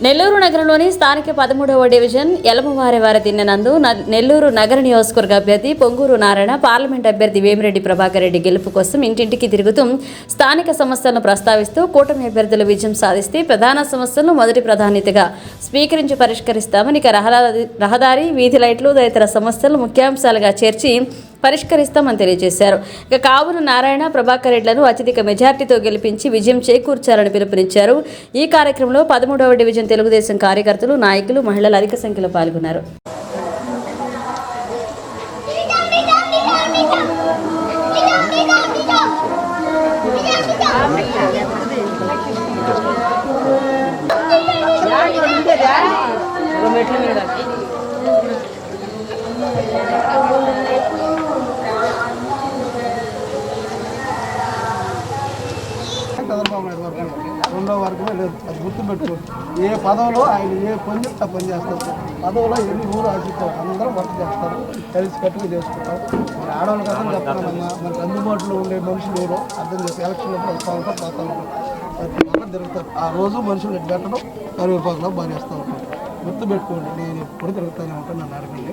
నెల్లూరు నగరంలోని స్థానిక పదమూడవ డివిజన్ ఎలమవారివారి దిన్ననందు న- నెల్లూరు నగర నియోజకవర్గ అభ్యర్థి పొంగూరు నారాయణ పార్లమెంట్ అభ్యర్థి వేమిరెడ్డి ప్రభాకర్ రెడ్డి గెలుపు కోసం ఇంటింటికి తిరుగుతూ స్థానిక సమస్యలను ప్రస్తావిస్తూ కూటమి అభ్యర్థుల విజయం సాధిస్తే ప్రధాన సమస్యలను మొదటి ప్రాధాన్యతగా స్వీకరించి పరిష్కరిస్తామని ఇక రహదారి రహదారి వీధి లైట్లు తదితర సమస్యలు ముఖ్యాంశాలుగా చేర్చి పరిష్కరిస్తామని తెలియజేశారు. ఇక కావున నారాయణ ప్రభాకర్ రెడ్లను అత్యధిక మెజార్టీతో గెలిపించి విజయం చేకూర్చాలని పిలుపునిచ్చారు. ఈ కార్యక్రమంలో పదమూడవ డివిజన్ తెలుగుదేశం కార్యకర్తలు నాయకులు మహిళలు అధిక సంఖ్యలో పాల్గొన్నారు. చంద్రబాబు నాయుడు వర్గం రెండో వర్గమే లేదు. అది గుర్తుపెట్టుకోండి ఏ పదవిలో ఆయన ఏ పని చెప్తే పని చేస్తారు. పదవిలో ఎన్ని ఊరు ఆశిస్తారు. అందరం వర్క్ చేస్తారు. కలిసి కట్టుగా చేసుకుంటాం మరి ఆడవాళ్ళు కదా చెప్తానమ్మా మనకు అందుబాటులో ఉండే మనుషులు ఎవరో అర్థం చేసి ఎలక్షన్లో వస్తూ పోతూ ప్రతి ఒక్కరు తిరుగుతారు. ఆ రోజు మనుషులు పెట్టడం కరివేపాకులో బాగా చేస్తూ ఉంటారు. గుర్తుపెట్టుకోండి. నేను ఎప్పుడు తిరుగుతూనే ఉంటాను నన్ను అడగండి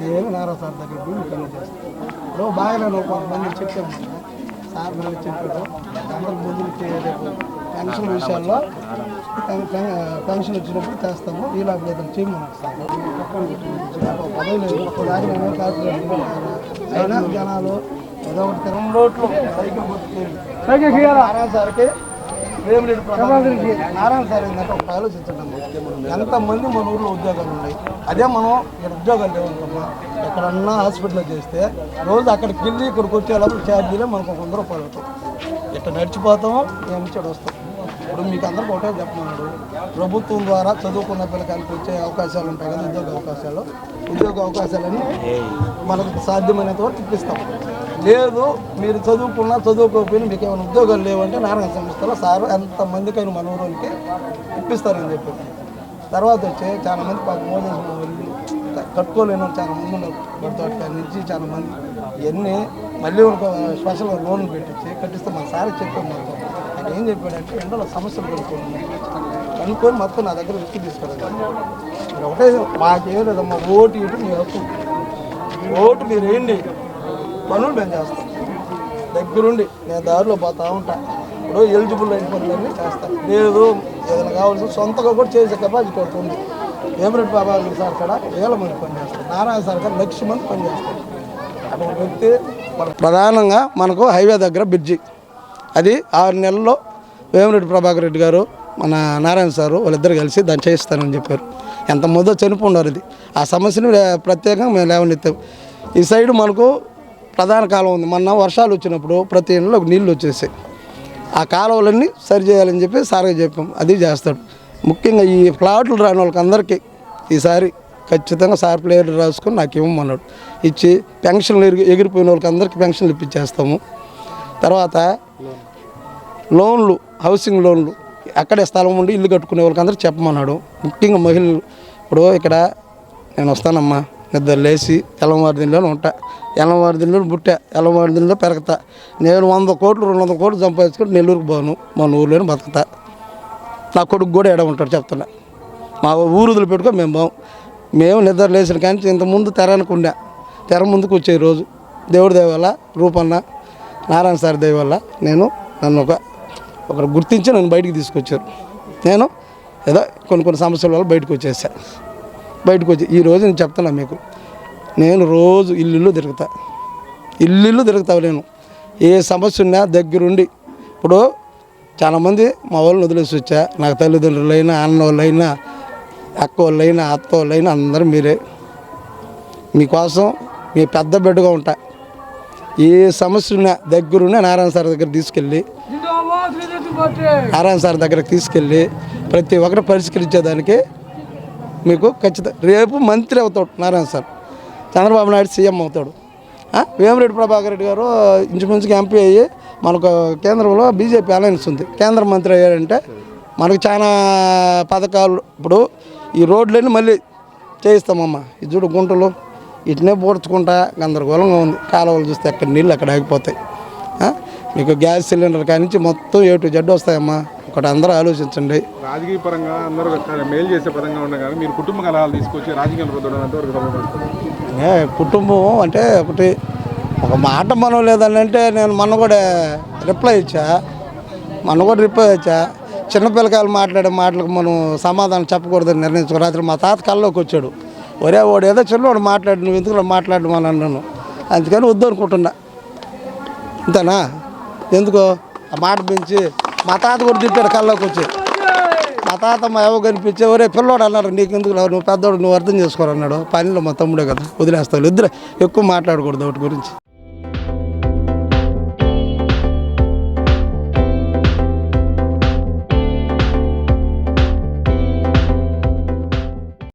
నేను నారా సార్ దగ్గర మీకు చేస్తాను. ఇప్పుడు బాగా కొంతమంది చెప్పాము సార్ మళ్ళీ చెప్పాడు అందరికి ముందు రేపు పెన్షన్ విషయాల్లో పెన్- పెన్- పెన్షన్ వచ్చినప్పుడు చేస్తాము ఈ లాభ లేదని చేయమన్నారు సార్ పదవి లేదు అయినా జనాలు ఏదో ఒకటి తిరగం రోడ్లు సైకిల్ సార్కి వేమిరెడ్డి ప్రభాకర్కి నారాయణ సార్ ఏంటంటే ఒక ఆలోచించండి. ఎంతమంది మన ఊర్లో ఉద్యోగాలు ఉన్నాయి? అదే మనం ఇక్కడ ఉద్యోగాలు లేవనుకున్నా ఎక్కడన్నా హాస్పిటల్లో చేస్తే రోజు అక్కడికి వెళ్ళి ఇక్కడికి వచ్చేటప్పుడు ఛార్జీలే మనకు ఒక వంద రూపాయలు అవుతాం ఇట్లా నడిచిపోతాము మేము ఇచ్చాడు వస్తాం ఇప్పుడు మీకు అందరికి ఒకటే చెప్తున్నాడు ప్రభుత్వం ద్వారా చదువుకున్న పిల్లకాయలకు వచ్చే అవకాశాలు ఉంటాయి కదా ఉద్యోగ అవకాశాలు. ఉద్యోగ అవకాశాలని మనకు సాధ్యమైనంత వరకు ఇప్పిస్తాం. లేదు మీరు చదువుకున్నా చదువుకోకపోయినా మీకు ఏమైనా ఉద్యోగాలు లేవంటే నారాయణ సంస్థలో సార్ ఎంతమందికైనా మన ఇప్పిస్తారని చెప్పి తర్వాత వచ్చి చాలా మంది పాప వెళ్ళి కట్టుకోలేని చాలా మంది ఉన్నారు. గుర్తోటకాయ నుంచి చాలా మంది ఇవన్నీ మళ్ళీ ఒక స్పెషల్ లోన్ పెట్టించి కట్టిస్తే మన సార్ చెప్పాం మొత్తం ఆయన ఏం చెప్పాడంటే ఎండలో సమస్యలు కనుక్కోండి కనుక్కొని మొత్తం నా దగ్గర వ్యక్తి తీసుకురండి మీరు ఒకటే మాకేం లేదమ్మా ఓటు ఇటు మీ హక్కు ఓటు మీరు వేయండి. పనులు మేము చేస్తాం. దగ్గరుండి నేను దారిలో పోతా ఉంటా. ఇప్పుడు ఎలిజిబుల్ అయిన పనులన్నీ చేస్తాను లేదు ఏదైనా కావాల్సిన సొంతగా కూడా చేసే కెపాసిటీ ఒకటి ఉంది. బాబా సార్ కూడా వేల మంది పనిచేస్తారు నారాయణ సార్ కూడా లక్ష మంది పనిచేస్తారు అక్కడ వ్యక్తి ప్రధానంగా మనకు హైవే దగ్గర బ్రిడ్జి. అది ఆరు నెలల్లో వేమిరెడ్డి ప్రభాకర్ రెడ్డి గారు మన నారాయణ సారు వాళ్ళిద్దరు కలిసి దాన్ని చేయిస్తానని చెప్పారు. ఎంత ముందో చనిపోన్నారు ఇది ఆ సమస్యను ప్రత్యేకంగా మేము లేవనెత్తాం. ఈ సైడ్ మనకు ప్రధాన కాలం ఉంది. మొన్న వర్షాలు వచ్చినప్పుడు ప్రతి ఇంట్లో నీళ్ళు వచ్చేసాయి. ఆ కాలువలన్నీ సరి చేయాలని చెప్పి సార్గా చెప్పాం. అది చేస్తాడు. ముఖ్యంగా ఈ ప్లాట్లు రాని వాళ్ళకందరికీ ఈసారి ఖచ్చితంగా సార్ ప్లేయర్ రాసుకొని నాకు ఇవ్వమన్నాడు. ఇచ్చి పెన్షన్లు ఎగిరి ఎగిరిపోయిన వాళ్ళకి అందరికీ పెన్షన్లు ఇప్పించేస్తాము తర్వాత లోన్లు. హౌసింగ్ లోన్లు. అక్కడే స్థలం ఉండి ఇల్లు కట్టుకునే వాళ్ళకి అందరూ చెప్పమన్నాడు. ముఖ్యంగా మహిళలు. ఇప్పుడు ఇక్కడ నేను వస్తానమ్మా. నిద్ర లేచి ఎల్లవారి దీనిలోనే ఉంటా. ఎల్లవారి పుట్టా. ఎల్లవారి పెరగతా. నేను వంద కోట్లు రెండు వందల కోట్లు సంపాదించుకొని నెల్లూరుకు పోను. మన ఊర్లోనే బతుకుతా. నా కొడుకు కూడా ఎడ ఉంటాడు చెప్తున్నా. మా ఊరు వదిలి పెట్టుకో మేము బాం మేము నిద్ర లేచిన కానీ ఇంతకుముందు తెరానికి ఉండా. తెర ముందుకు వచ్చే రోజు. దేవుడి దేవాల రూపన్న నారాయణ సార్ దయ వల్ల నేను నన్ను ఒక ఒకరు గుర్తించి నన్ను బయటికి తీసుకొచ్చారు. నేను ఏదో కొన్ని కొన్ని సమస్యల వల్ల బయటకు వచ్చేసా. బయటకు వచ్చి ఈ రోజు నేను చెప్తున్నా మీకు. నేను రోజు ఇల్లు తిరుగుతా. ఇల్లు తిరుగుతావు నేను. ఏ సమస్య ఉన్నా దగ్గరుండి. ఇప్పుడు చాలామంది మా వాళ్ళని వదిలేసి వచ్చా. నాకు తల్లిదండ్రులైనా అన్న వాళ్ళైనా అక్క వాళ్ళైనా అత్త వాళ్ళైనా అందరూ మీరే. మీకోసం మీ పెద్ద బిడ్డగా ఉంటా. ఈ సమస్య దగ్గరున్న నారాయణ సార్ దగ్గర తీసుకెళ్ళి నారాయణ సార్ దగ్గరకు తీసుకెళ్ళి ప్రతి ఒక్కరు పరిష్కరించేదానికి మీకు ఖచ్చితంగా రేపు మంత్రి అవుతాడు నారాయణ సార్. చంద్రబాబు నాయుడు సీఎం అవుతాడు. వేమిరెడ్డి ప్రభాకర్ రెడ్డి గారు ఇంచుమించుగా ఎంపీ అయ్యి మనకు కేంద్రంలో బీజేపీ అలయన్స్ ఉంది. కేంద్ర మంత్రి అయ్యారంటే మనకు చాలా పథకాలు ఇప్పుడు ఈ రోడ్లన్నీ మళ్ళీ చేయిస్తామమ్మా. ఇది చూడు గుంటలు. ఇటునే పూడ్చుకుంటా గందరగోళంగా ఉంది. కాలువలు చూస్తే అక్కడ నీళ్ళు అక్కడ ఆగిపోతాయి? మీకు గ్యాస్ సిలిండర్ కానించి మొత్తం ఏ టు జెడ్ వస్తాయమ్మా. ఒకటి అందరూ ఆలోచించండి. రాజకీయ పరంగా అందరూ మేలు చేసే పరంగా కానీ మీరు కుటుంబ కలహాలు తీసుకొచ్చి రాజకీయాలు కుటుంబం అంటే ఒకటి ఒక మాట మనం లేదని అంటే నేను మొన్న కూడా రిప్లై ఇచ్చా. మొన్న కూడా రిప్లై ఇచ్చా. చిన్నపిల్లకాయలు మాట్లాడే మాటలకు మనం సమాధానం చెప్పకూడదని నిర్ణయించుకో రాత్రి మా తాత కల్లోకి వచ్చాడు ఒరే వాడు ఏదో చిన్నవాడు మాట్లాడు నువ్వు ఎందుకు మాట్లాడమని అన్నాను. అందుకని వద్దు అనుకుంటున్నా. అంతేనా? ఎందుకో? ఆ మాట పెంచి మా తాత కూడా తిట్టాడు కల్లోకి వచ్చి. మా తాత మా ఎవ కనిపించే ఒరే పిల్లోడు అన్నారు నీకు ఎందుకు నువ్వు పెద్దోడు నువ్వు అర్థం చేసుకోరు అన్నాడు. పనిలో మా తమ్ముడే కదా వదిలేస్తావు ఇద్దరు ఎక్కువ మాట్లాడకూడదు ఒకటి గురించి.